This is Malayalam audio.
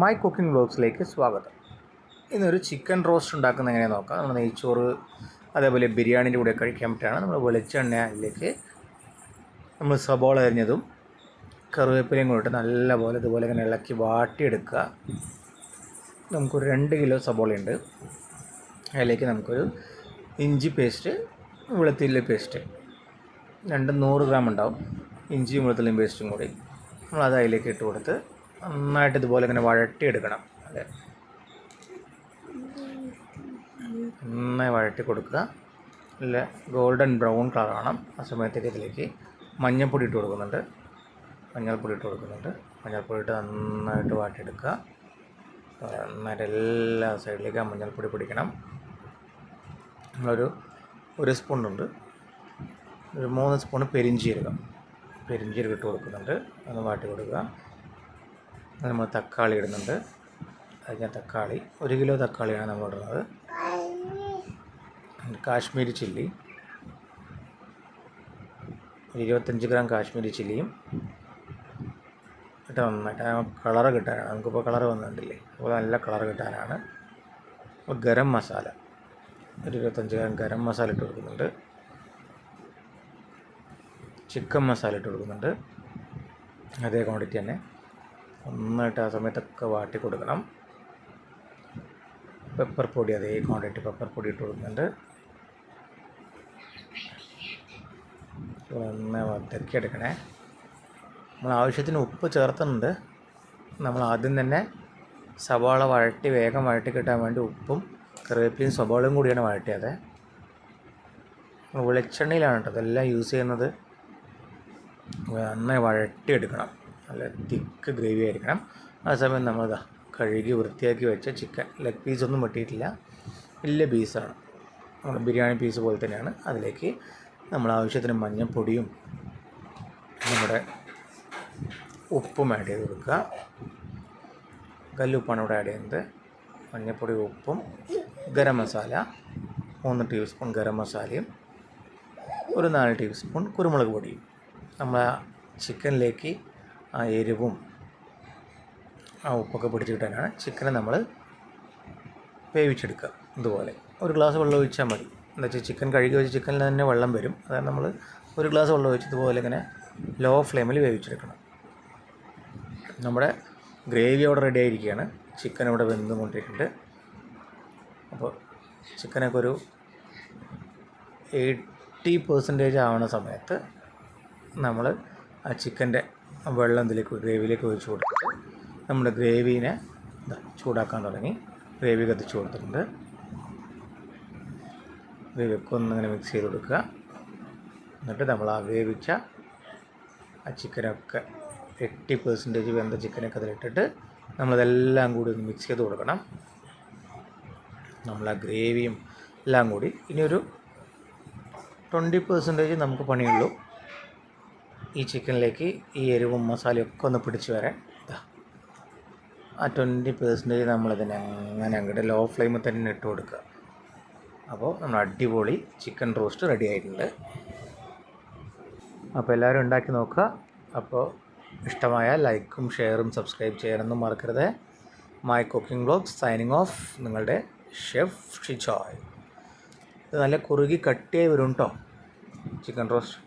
മൈ കുക്കിംഗ് ബ്ലോഗ്സിലേക്ക് സ്വാഗതം. ഇന്നൊരു ചിക്കൻ റോസ്റ്റ് ഉണ്ടാക്കുന്ന എങ്ങനെ നോക്കാം. നമ്മൾ നെയ്ച്ചോറ് അതേപോലെ ബിരിയാണിന്റെ കൂടെ കഴിക്കാൻ പറ്റുകയാണ്. നമ്മൾ വെളിച്ചെണ്ണയിലേക്ക് നമ്മൾ സബോള അരിഞ്ഞതും കറിവേപ്പിലയും കൂടിയിട്ട് നല്ലപോലെ ഇതുപോലെ ഇങ്ങനെ ഇളക്കി വാട്ടിയെടുക്കുക. നമുക്കൊരു രണ്ട് കിലോ സബോളയുണ്ട് അതിലേക്ക് നമുക്കൊരു ഇഞ്ചി പേസ്റ്റ് വെളുത്തുള്ളി പേസ്റ്റ്. രണ്ടും നൂറ് ഗ്രാം ഉണ്ടാവും. ഇഞ്ചിയും വെളുത്തുള്ളിയും പേസ്റ്റും കൂടി. നമ്മളത് അതിലേക്ക് ഇട്ട് കൊടുത്ത് നന്നായിട്ട് ഇതുപോലെ ഇങ്ങനെ വഴട്ടിയെടുക്കണം. അതെ. നന്നായി വഴട്ടി കൊടുക്കുക നല്ല ഗോൾഡൻ ബ്രൗൺ കളർ വേണം ആ സമയത്തേക്ക് ഇതിലേക്ക് മഞ്ഞൾപ്പൊടി ഇട്ട് കൊടുക്കുന്നുണ്ട്. മഞ്ഞൾപ്പൊടി ഇട്ട് കൊടുക്കുന്നുണ്ട്. മഞ്ഞൾപ്പൊടി ഇട്ട് നന്നായിട്ട് വാട്ടിയെടുക്കുക നന്നായിട്ട് എല്ലാ സൈഡിലേക്ക് ആ മഞ്ഞൾപ്പൊടി പിടിക്കണം. നമ്മളൊരു ഒരു സ്പൂണുണ്ട് ഒരു മൂന്ന് സ്പൂൺ പെരിഞ്ചീരകം. പെരിഞ്ചീരകം ഇട്ട് കൊടുക്കുന്നുണ്ട്. ഒന്ന് വാട്ടി കൊടുക്കുക നമ്മൾ തക്കാളി ഇടുന്നുണ്ട്. അതിന് തക്കാളി ഒരു കിലോ തക്കാളിയാണ് നമ്മൾ ഇടുന്നത്. കാശ്മീരി ചില്ലി ഒരു ഇരുപത്തഞ്ച് ഗ്രാം കാശ്മീരി ചില്ലിയും. ഇട്ട് നന്നായിട്ട് കളറ് കിട്ടാനാണ്. നമുക്കിപ്പോൾ കളറ് വന്നിട്ടില്ലേ? അപ്പോൾ നല്ല കളറ് കിട്ടാനാണ്. അപ്പോൾ ഗരം മസാല ഒരു ഇരുപത്തഞ്ച് ഗ്രാം ഗരം മസാല ഇട്ട് കൊടുക്കുന്നുണ്ട്. ചിക്കൻ മസാല ഇട്ട് കൊടുക്കുന്നുണ്ട്. അതേ ക്വാണ്ടിറ്റി തന്നെ. നന്നായിട്ട് ആ സമയത്തൊക്കെ വാട്ടി കൊടുക്കണം. പെപ്പർ പൊടി അതേ ക്വാണ്ടിറ്റി പെപ്പർ പൊടി ഇട്ട് കൊടുക്കുന്നുണ്ട്. നന്നായി വതക്കി എടുക്കണേ നമ്മൾ ആവശ്യത്തിന് ഉപ്പ് ചേർത്തുന്നുണ്ട്. നമ്മൾ ആദ്യം തന്നെ സവാള വഴട്ടി വേഗം വഴട്ടി കിട്ടാൻ വേണ്ടി ഉപ്പും കറിവേപ്പിലയും സവാളയും കൂടിയാണ് വഴട്ടിയത് വെളിച്ചെണ്ണയിലാണ് കേട്ടോ അതെല്ലാം യൂസ് ചെയ്യുന്നത്. നന്നായി വഴട്ടിയെടുക്കണം നല്ല തിക്ക് ഗ്രേവി ആയിരിക്കണം. ആ സമയം നമ്മൾ കഴുകി വൃത്തിയാക്കി വെച്ച ചിക്കൻ. ലെഗ് പീസൊന്നും വെട്ടിയിട്ടില്ല. വലിയ പീസാണ് നമ്മുടെ ബിരിയാണി പീസ് പോലെ തന്നെയാണ്. അതിലേക്ക് നമ്മൾ ആവശ്യത്തിന് മഞ്ഞൾപ്പൊടിയും നമ്മുടെ ഉപ്പും ആഡ് ചെയ്ത് കൊടുക്കുക. കല്ലുപ്പാണ് ഇവിടെ ആഡ് ചെയ്യുന്നത്. മഞ്ഞൾപ്പൊടി ഉപ്പും ഗരം മസാല മൂന്ന് ടീസ്പൂൺ ഗരം മസാലയും ഒരു നാല് ടീസ്പൂൺ കുരുമുളക് പൊടിയും. നമ്മൾ ചിക്കനിലേക്ക് ആ എരിവും ആ ഉപ്പൊക്കെ പിടിച്ച് കിട്ടാനാണ് ചിക്കനെ നമ്മൾ വേവിച്ചെടുക്കുക ഇതുപോലെ. ഒരു ഗ്ലാസ് വെള്ളം ഒഴിച്ചാൽ മതി. എന്താ വെച്ചാൽ ചിക്കൻ കഴുകി വെച്ച് ചിക്കനിൽ തന്നെ വെള്ളം വരും. അതായത് നമ്മൾ ഒരു ഗ്ലാസ് വെള്ളം ഒഴിച്ച് ഇതുപോലെ ഇങ്ങനെ ലോ ഫ്ലെയിമിൽ വേവിച്ചെടുക്കണം. നമ്മുടെ ഗ്രേവി അവിടെ റെഡി ആയിരിക്കുകയാണ്. ചിക്കൻ ഇവിടെ വെന്തുകൊണ്ടിട്ടുണ്ട് അപ്പോൾ ചിക്കനൊക്കെ ഒരു എയ്റ്റി പെർസെന്റേജ് ആവുന്ന സമയത്ത് നമ്മൾ ആ ചിക്കന്റെ വെള്ളം ഇതിലേക്ക് ഗ്രേവിയിലേക്ക് ഒഴിച്ച് കൊടുത്തിട്ട് നമ്മുടെ ഗ്രേവീനെ ചൂടാക്കാൻ തുടങ്ങി. ഗ്രേവി കത്തിച്ച് കൊടുത്തിട്ടുണ്ട്. ഗ്രേവിയൊക്കെ ഒന്നിങ്ങനെ മിക്സ് ചെയ്ത് കൊടുക്കുക. എന്നിട്ട് നമ്മൾ ആ വേവിച്ച ആ ചിക്കനൊക്കെ എയ്റ്റി പെർസെന്റേജ് വെന്ത ചിക്കനൊക്കെ അതിലിട്ടിട്ട് നമ്മളതെല്ലാം കൂടി ഒന്ന് മിക്സ് ചെയ്ത് കൊടുക്കണം. നമ്മൾ ആ ഗ്രേവിയും എല്ലാം കൂടി ഇനിയൊരു ട്വന്റി പെർസെന്റേജ് നമുക്ക് പണിയുള്ളൂ. ഈ ചിക്കനിലേക്ക് ഈ എരിവും മസാലയും ഒക്കെ ഒന്ന് പിടിച്ച് വരാൻ. ആ ട്വന്റി പെർസെന്റേജ് നമ്മളിതിനെ അങ്ങനെ അങ്ങോട്ട് ലോ ഫ്ലെയിമിൽ തന്നെ ഇട്ട് കൊടുക്കുക. അപ്പോൾ നമ്മൾ അടിപൊളി ചിക്കൻ റോസ്റ്റ് റെഡി ആയിട്ടുണ്ട്. അപ്പോൾ എല്ലാവരും ഉണ്ടാക്കി നോക്കുക. അപ്പോൾ ഇഷ്ടമായ ലൈക്കും ഷെയറും സബ്സ്ക്രൈബ് ചെയ്യാനൊന്നും മറക്കരുത്. My cooking blog signing off നിങ്ങളുടെ ഷെഫ് ഷിജോയ്. ഇത് നല്ല കുറുകി കട്ടിയായി വരും കേട്ടോ ചിക്കൻ റോസ്റ്റ്